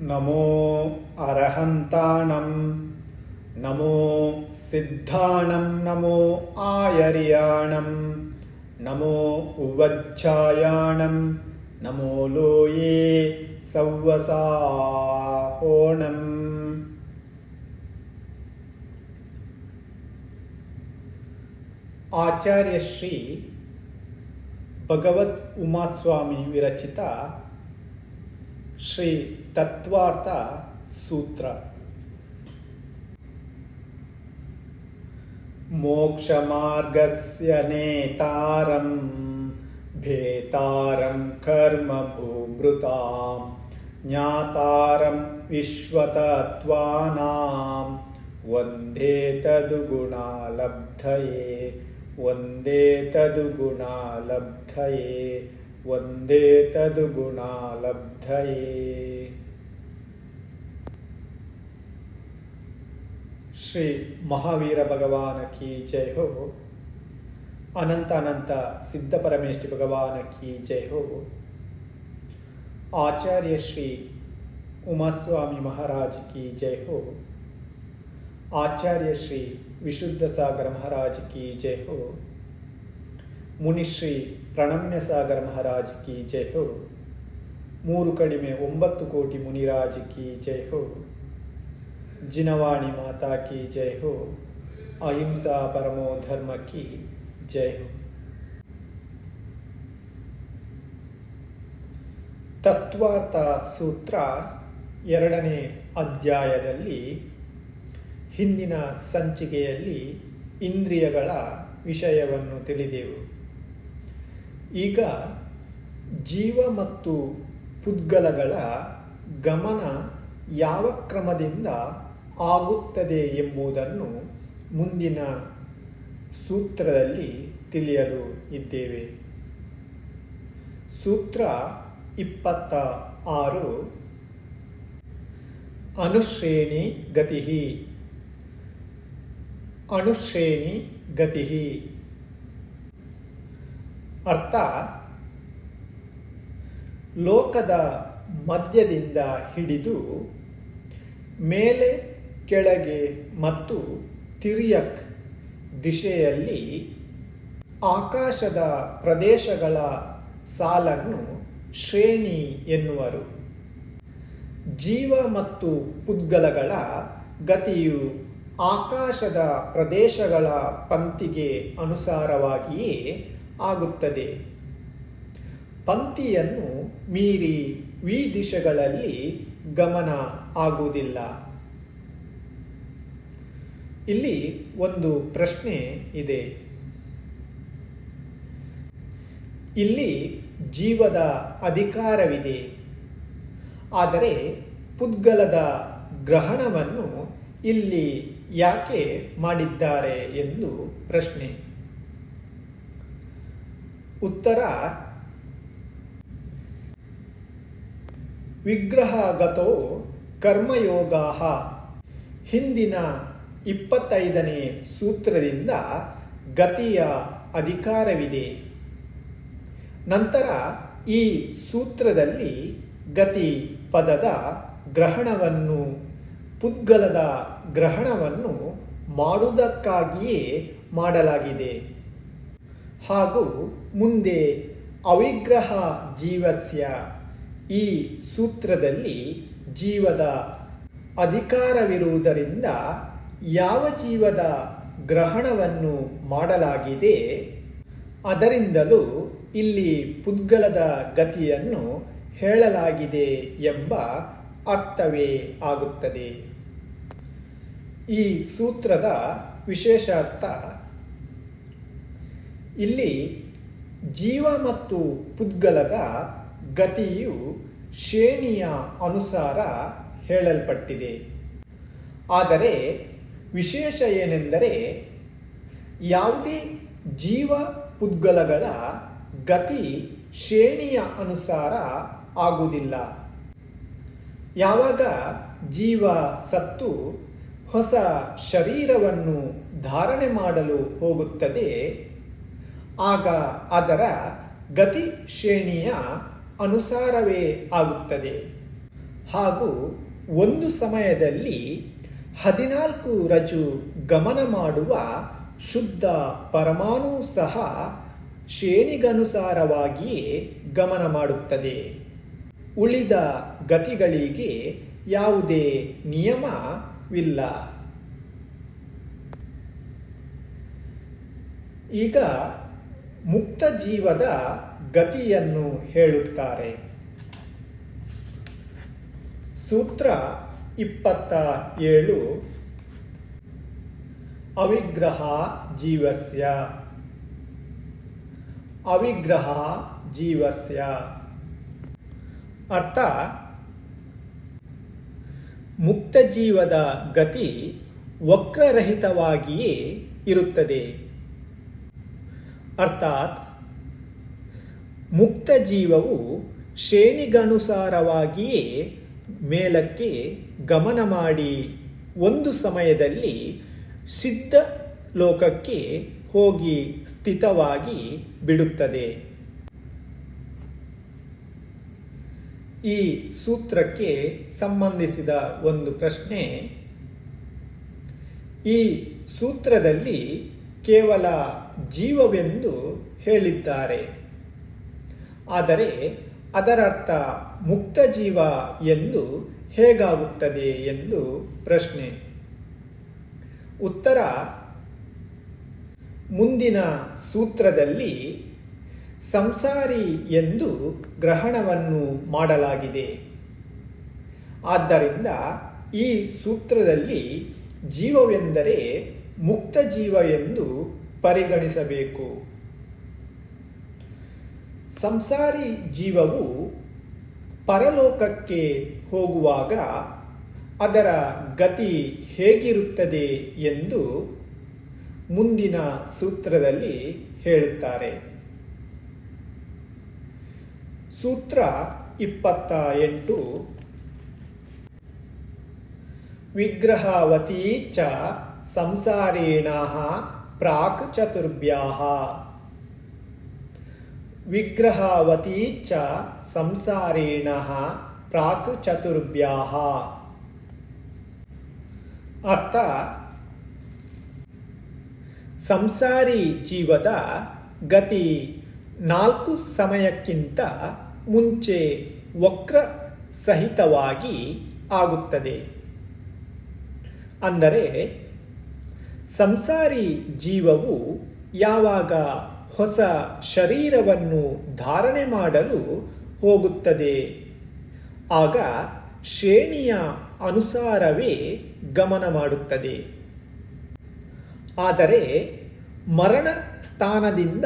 नमो अरहन्ताणं नमो सिद्धाणं नमो आयर्याणं नमो उवच्छायाणं नमो लोये सव्वसाहोणम्। आचार्यश्री भगवत् उमास्वामी विरचिता ಶ್ರೀ ತತ್ವಾರ್ಥ ಸೂತ್ರ मोक्षमार्गस्य नेतारं भेतारं कर्मभूभृतां ज्ञातारं विश्वतत्त्वानां वन्दे तदुगुणालब्धये वन्दे तदुगुणालब्धये వందే తదుగుణాలబ్ధయే శ్రీ మహావీర భగవానకి జై హో అనంత అనంత సిద్ధ పరమేష్ఠి భగవానకి జై హో ఆచార్య శ్రీ ఉమాస్వామి మహారాజ్కి జై హో ఆచార్య శ్రీ విశుద్ధ సాగర్ మహారాజ్కి జై హో ಮುನಿಶ್ರೀ ಪ್ರಣಮ್ಯ ಸಾಗರ ಮಹಾರಾಜ್ ಕಿ ಜೈ ಹೋ. ಮೂರು ಕಡಿಮೆ ಒಂಬತ್ತು ಕೋಟಿ ಮುನಿರಾಜ್ ಕಿ ಜೈ ಹೋ. ಜಿನವಾಣಿ ಮಾತಾ ಕಿ ಜೈ ಹೋ. ಅಹಿಂಸಾ ಪರಮೋ ಧರ್ಮ ಕಿ ಜೈ ಹೋ. ತತ್ವಾರ್ಥ ಸೂತ್ರ ಎರಡನೇ ಅಧ್ಯಾಯದಲ್ಲಿ ಹಿಂದಿನ ಸಂಚಿಕೆಯಲ್ಲಿ ಇಂದ್ರಿಯಗಳ ವಿಷಯವನ್ನು ತಿಳಿದೆವು. ಈಗ ಜೀವ ಮತ್ತು ಪುದ್ಗಲಗಳ ಗಮನ ಯಾವ ಕ್ರಮದಿಂದ ಆಗುತ್ತದೆ ಎಂಬುದನ್ನು ಮುಂದಿನ ಸೂತ್ರದಲ್ಲಿ ತಿಳಿಯಲು ಇದ್ದೇವೆ. ಸೂತ್ರ ಇಪ್ಪತ್ತ ಆರು ಅನುಶ್ರೇಣಿ ಗತಿ ಅನುಶ್ರೇಣಿ ಗತಿ ಅರ್ಥ? ಲೋಕದ ಮಧ್ಯದಿಂದ ಹಿಡಿದು ಮೇಲೆ, ಕೆಳಗೆ ಮತ್ತು ತಿರಿಯಕ್ ದಿಶೆಯಲ್ಲಿ ಆಕಾಶದ ಪ್ರದೇಶಗಳ ಸಾಲನ್ನು ಶ್ರೇಣಿ ಎನ್ನುವರು. ಜೀವ ಮತ್ತು ಪುದ್ಗಲಗಳ ಗತಿಯು ಆಕಾಶದ ಪ್ರದೇಶಗಳ ಪಂಕ್ತಿಗೆ ಅನುಸಾರವಾಗಿಯೇ ಆಗುತ್ತದೆ. ಪಂಕ್ತಿಯನ್ನು ಮೀರಿ ವಿ ದಿಶೆಗಳಲ್ಲಿ ಗಮನ ಆಗುವುದಿಲ್ಲ. ಇಲ್ಲಿ ಒಂದು ಪ್ರಶ್ನೆ ಇದೆ. ಇಲ್ಲಿ ಜೀವದ ಅಧಿಕಾರವಿದೆ. ಆದರೆ ಪುದ್ಗಲದ ಗ್ರಹಣವನ್ನು ಇಲ್ಲಿ ಯಾಕೆ ಮಾಡಿದ್ದಾರೆ ಎಂದು ಪ್ರಶ್ನೆ. ಉತ್ತರ. ವಿಗ್ರಹಗತೋ ಕರ್ಮಯೋಗ ಹಿಂದಿನ ಇಪ್ಪತ್ತೈದನೇ ಸೂತ್ರದಿಂದ ಗತಿಯ ಅಧಿಕಾರವಿದೆ. ನಂತರ ಈ ಸೂತ್ರದಲ್ಲಿ ಗತಿ ಪದದ ಗ್ರಹಣವನ್ನು, ಪುದ್ಗಲದ ಗ್ರಹಣವನ್ನು ಮಾಡುವುದಕ್ಕಾಗಿಯೇ ಮಾಡಲಾಗಿದೆ. ಹಾಗೂ ಮುಂದೆ ಅವಿಗ್ರಹ ಜೀವಸ್ಯ ಈ ಸೂತ್ರದಲ್ಲಿ ಜೀವದ ಅಧಿಕಾರವಿರುವುದರಿಂದ ಯಾವ ಜೀವದ ಗ್ರಹಣವನ್ನು ಮಾಡಲಾಗಿದೆ, ಅದರಿಂದಲೂ ಇಲ್ಲಿ ಪುದ್ಗಲದ ಗತಿಯನ್ನು ಹೇಳಲಾಗಿದೆ ಎಂಬ ಅರ್ಥವೇ ಆಗುತ್ತದೆ. ಈ ಸೂತ್ರದ ವಿಶೇಷ ಅರ್ಥ ಇಲ್ಲಿ ಜೀವ ಮತ್ತು ಪುದ್ಗಲದ ಗತಿಯು ಶ್ರೇಣಿಯ ಅನುಸಾರ ಹೇಳಲ್ಪಟ್ಟಿದೆ. ಆದರೆ ವಿಶೇಷ ಏನೆಂದರೆ ಯಾವುದೇ ಜೀವ ಪುದ್ಗಲಗಳ ಗತಿ ಶ್ರೇಣಿಯ ಅನುಸಾರ ಆಗುವುದಿಲ್ಲ. ಯಾವಾಗ ಜೀವ ಸತ್ತು ಹೊಸ ಶರೀರವನ್ನು ಧಾರಣೆ ಮಾಡಲು ಹೋಗುತ್ತದೆ ಆಗ ಅದರ ಗತಿ ಶ್ರೇಣಿಯ ಅನುಸಾರವೇ ಆಗುತ್ತದೆ. ಹಾಗೂ ಒಂದು ಸಮಯದಲ್ಲಿ ಹದಿನಾಲ್ಕು ರಜು ಗಮನ ಮಾಡುವ ಶುದ್ಧ ಪರಮಾಣು ಸಹ ಶ್ರೇಣಿಗನುಸಾರವಾಗಿಯೇ ಗಮನ ಮಾಡುತ್ತದೆ. ಉಳಿದ ಗತಿಗಳಿಗೆ ಯಾವುದೇ ನಿಯಮವಿಲ್ಲ. ಈಗ ಮುಕ್ತ ಜೀವದ ಗತಿಯನ್ನು ಹೇಳುತ್ತಾರೆ. ಸೂತ್ರ ಇಪ್ಪತ್ತ ಏಳು. ಅವಿಗ್ರಹ ಜೀವಸ್ಯ. ಅವಿಗ್ರಹ ಜೀವಸ್ಯ. ಅರ್ಥ, ಮುಕ್ತ ಜೀವದ ಗತಿ ವಕ್ರರಹಿತವಾಗಿಯೇ ಇರುತ್ತದೆ. ಅರ್ಥಾತ್ ಮುಕ್ತ ಜೀವವು ಶ್ರೇಣಿಗನುಸಾರವಾಗಿಯೇ ಮೇಲಕ್ಕೆ ಗಮನ ಮಾಡಿ ಒಂದು ಸಮಯದಲ್ಲಿ ಸಿದ್ಧ ಲೋಕಕ್ಕೆ ಹೋಗಿ ಸ್ಥಿತವಾಗಿ ಬಿಡುತ್ತದೆ. ಈ ಸೂತ್ರಕ್ಕೆ ಸಂಬಂಧಿಸಿದ ಒಂದು ಪ್ರಶ್ನೆ, ಈ ಸೂತ್ರದಲ್ಲಿ ಕೇವಲ ಜೀವವೆಂದು ಹೇಳಿದ್ದಾರೆ. ಆದರೆ ಅದರರ್ಥ ಮುಕ್ತ ಜೀವ ಎಂದು ಹೇಗಾಗುತ್ತದೆ ಎಂದು ಪ್ರಶ್ನೆ. ಉತ್ತರ, ಮುಂದಿನ ಸೂತ್ರದಲ್ಲಿ ಸಂಸಾರಿ ಎಂದು ಗ್ರಹಣವನ್ನು ಮಾಡಲಾಗಿದೆ. ಆದ್ದರಿಂದ ಈ ಸೂತ್ರದಲ್ಲಿ ಜೀವವೆಂದರೆ ಮುಕ್ತ ಜೀವ ಎಂದು ಪರಿಗಣಿಸಬೇಕು. ಸಂಸಾರಿ ಜೀವವು ಪರಲೋಕಕ್ಕೆ ಹೋಗುವಾಗ ಅದರ ಗತಿ ಹೇಗಿರುತ್ತದೆ ಎಂದು ಮುಂದಿನ ಸೂತ್ರದಲ್ಲಿ ಹೇಳುತ್ತಾರೆ. ಸೂತ್ರ ಇಪ್ಪತ್ತ ಎಂಟು ವಿಗ್ರಹಾವತಿ ಚ ಸಂಸಾರೇಣ ಪ್ರಾಕ್ ಚತುರ್ಭ್ಯಾಹ. ವಿಗ್ರಹವತಿ ಚ ಸಂಸಾರೇಣ ಪ್ರಾಕ್ ಚತುರ್ಭ್ಯಾಹ. ಅರ್ಥ? ಸಂಸಾರಿ ಜೀವದ ಗತಿ ನಾಲ್ಕು ಸಮಯಕ್ಕಿಂತ ಮುಂಚೆ ವಕ್ರ ಸಹಿತವಾಗಿ ಆಗುತ್ತದೆ. ಅಂದರೆ ಸಂಸಾರಿ ಜೀವವು ಯಾವಾಗ ಹೊಸ ಶರೀರವನ್ನು ಧಾರಣೆ ಮಾಡಲು ಹೋಗುತ್ತದೆ. ಆಗ ಶ್ರೇಣಿಯ ಅನುಸಾರವೇ ಗಮನ ಮಾಡುತ್ತದೆ. ಆದರೆ ಮರಣ ಸ್ಥಾನದಿಂದ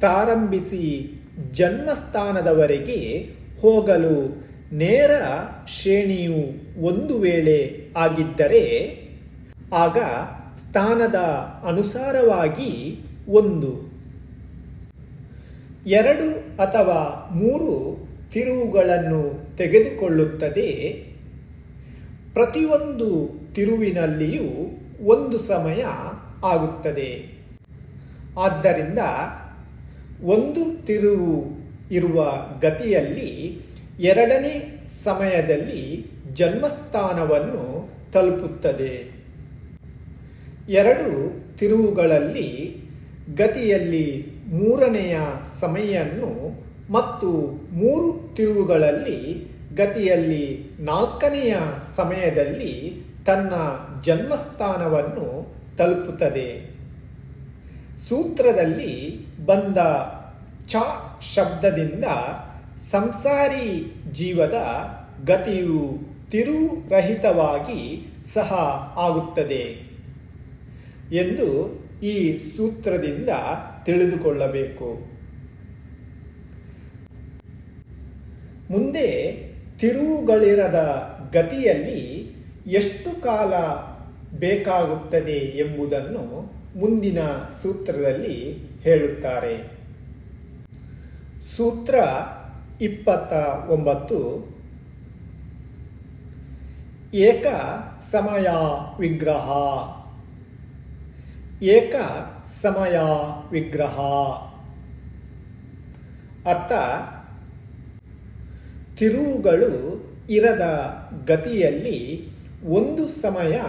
ಪ್ರಾರಂಭಿಸಿ ಜನ್ಮಸ್ಥಾನದವರೆಗೆ ಹೋಗಲು ನೇರ ಶ್ರೇಣಿಯು ಒಂದು ವೇಳೆ ಆಗಿದ್ದರೆ, ಆಗ ಸ್ಥಾನದ ಅನುಸಾರವಾಗಿ ಒಂದು. ಎರಡು ಅಥವಾ ಮೂರು ತಿರುವುಗಳನ್ನು ತೆಗೆದುಕೊಳ್ಳುತ್ತದೆ. ಪ್ರತಿಯೊಂದು ತಿರುವಿನಲ್ಲಿಯೂ ಒಂದು ಸಮಯ ಆಗುತ್ತದೆ. ಆದ್ದರಿಂದ ಒಂದು ತಿರುವು ಇರುವ ಗತಿಯಲ್ಲಿ ಎರಡನೇ ಸಮಯದಲ್ಲಿ ಜನ್ಮಸ್ಥಾನವನ್ನು ತಲುಪುತ್ತದೆ. ಎರಡು ತಿರುವುಗಳಲ್ಲಿ ಗತಿಯಲ್ಲಿ ಮೂರನೆಯ ಸಮಯವನ್ನು ಮತ್ತು ಮೂರು ತಿರುವುಗಳಲ್ಲಿ ಗತಿಯಲ್ಲಿ ನಾಲ್ಕನೆಯ ಸಮಯದಲ್ಲಿ ತನ್ನ ಜನ್ಮಸ್ಥಾನವನ್ನು ತಲುಪುತ್ತದೆ. ಸೂತ್ರದಲ್ಲಿ ಬಂದ ಚ ಶಬ್ದದಿಂದ ಸಂಸಾರಿ ಜೀವದ ಗತಿಯು ತಿರುರಹಿತವಾಗಿ ಸಹ ಆಗುತ್ತದೆ. ಎಂದು ಈ ಸೂತ್ರದಿಂದ ತಿಳಿದುಕೊಳ್ಳಬೇಕು. ಮುಂದೆ ತಿರುವುಗಳಿರದ ಗತಿಯಲ್ಲಿ ಎಷ್ಟು ಕಾಲ ಬೇಕಾಗುತ್ತದೆ ಎಂಬುದನ್ನು ಮುಂದಿನ ಸೂತ್ರದಲ್ಲಿ ಹೇಳುತ್ತಾರೆ. ಸೂತ್ರ ಇಪ್ಪತ್ತ ಒಂಬತ್ತು ಏಕ ಸಮಯ ವಿಗ್ರಹ. ಏಕ ಸಮಯ ವಿಗ್ರಹ. ಅರ್ಥ? ತಿರುವುಗಳು ಇರದ ಗತಿಯಲ್ಲಿ ಒಂದು ಸಮಯ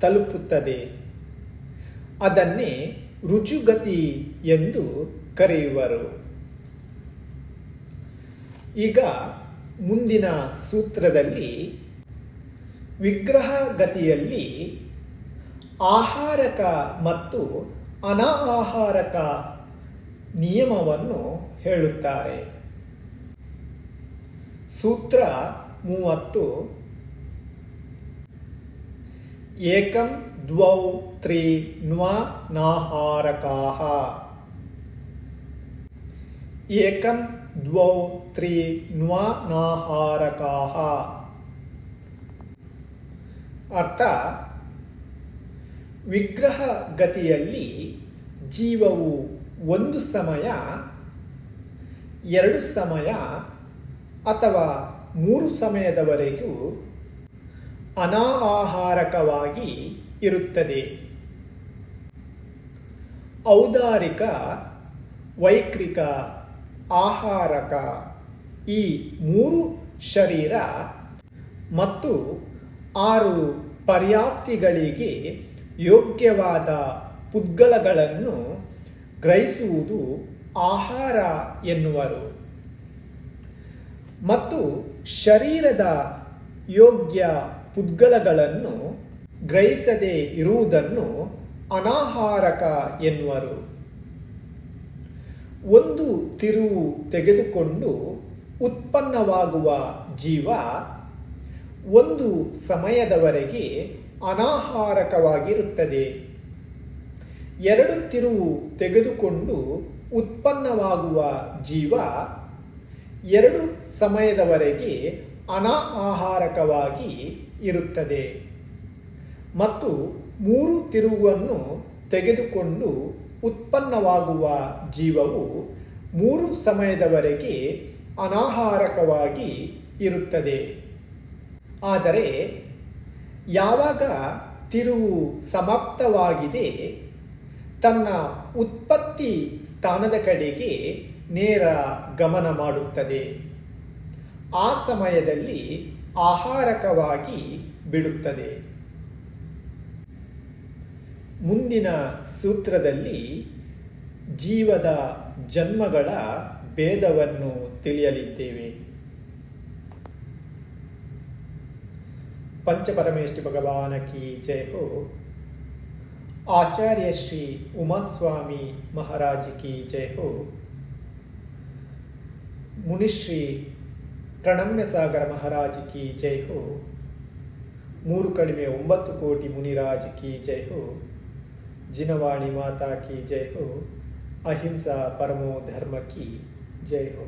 ತಲುಪುತ್ತದೆ. ಅದನ್ನೇ ರುಜುಗತಿ ಎಂದು ಕರೆಯುವರು. ಈಗ ಮುಂದಿನ ಸೂತ್ರದಲ್ಲಿ ವಿಗ್ರಹ ಗತಿಯಲ್ಲಿ ಆಹಾರಕ ಮತ್ತು ಅನಾಹಾರಕ ನಿಯಮವನ್ನು ಹೇಳುತ್ತಾರೆ. ಸೂತ್ರ ಮೂವತ್ತು. ಏಕಂ ದ್ವೌ ತ್ರೀ ನ್ವ ನಾಹಾರಕಾಹ. ಏಕಂ ದ್ವೌ ತ್ರೀ ನ್ವ ನಾಹಾರಕಾಹ. ಅರ್ಥ ವಿಗ್ರಹ ಗತಿಯಲ್ಲಿ ಜೀವವು ಒಂದು ಸಮಯ, ಎರಡು ಸಮಯ ಅಥವಾ ಮೂರು ಸಮಯದವರೆಗೂ ಅನಾಹಾರಕವಾಗಿ ಇರುತ್ತದೆ. ಔದಾರಿಕ ವೈಕ್ರಿಕ ಆಹಾರಕ ಈ ಮೂರು ಶರೀರ ಮತ್ತು ಆರು ಪರ್ಯಾಪ್ತಿಗಳಿಗೆ ಯೋಗ್ಯವಾದ ಪುದ್ಗಲಗಳನ್ನು ಗ್ರಹಿಸುವುದು ಆಹಾರ ಎನ್ನುವರು. ಮತ್ತು ಶರೀರದ ಯೋಗ್ಯ ಪುದ್ಗಲಗಳನ್ನು ಗ್ರಹಿಸದೆ ಇರುವುದನ್ನು ಅನಾಹಾರಕ ಎನ್ನುವರು. ಒಂದು ತಿರುವು ತೆಗೆದುಕೊಂಡು ಉತ್ಪನ್ನವಾಗುವ ಜೀವ ಒಂದು ಸಮಯದವರೆಗೆ ಅನಾಹಾರಕವಾಗಿರುತ್ತದೆ. ಎರಡು ತಿರುವು ತೆಗೆದುಕೊಂಡು ಉತ್ಪನ್ನವಾಗುವ ಜೀವ ಎರಡು ಸಮಯದವರೆಗೆ ಅನಾಹಾರಕವಾಗಿ ಇರುತ್ತದೆ. ಮತ್ತು ಮೂರು ತಿರುವನ್ನು ತೆಗೆದುಕೊಂಡು ಉತ್ಪನ್ನವಾಗುವ ಜೀವವು ಮೂರು ಸಮಯದವರೆಗೆ ಅನಾಹಾರಕವಾಗಿ ಇರುತ್ತದೆ. ಆದರೆ ಯಾವಾಗ ತಿರುವು ಸಮಾಪ್ತವಾಗಿದೆ, ತನ್ನ ಉತ್ಪತ್ತಿ ಸ್ಥಾನದ ಕಡೆಗೆ ನೇರ ಗಮನ ಮಾಡುತ್ತದೆ. ಆ ಸಮಯದಲ್ಲಿ ಆಹಾರಕವಾಗಿ ಬಿಡುತ್ತದೆ. ಮುಂದಿನ ಸೂತ್ರದಲ್ಲಿ ಜೀವದ ಜನ್ಮಗಳ ಭೇದವನ್ನು ತಿಳಿಯಲಿದ್ದೇವೆ. पंचपरमेष्टि भगवान की जय हो आचार्य श्री उमास्वामी महाराज की जय हो ಮುನಿಶ್ರೀ ಪ್ರಣಮ್ಯ ಸಾಗರ ಮಹಾರಾಜ್ ಕಿ ಜೈ ಹೋ ಮೂರು ಕಡಿಮೆ ಒಂಬತ್ತು ಕೋಟಿ ಮುನಿರಾಜ್ ಕಿ ಜೈ ಹೋ ಜಿನವಾಣಿ ಮಾತಾ ಕಿ ಜೈ ಹೋ ಅಹಿಂಸಾ ಪರಮೋ ಧರ್ಮ ಕಿ ಜೈ ಹೋ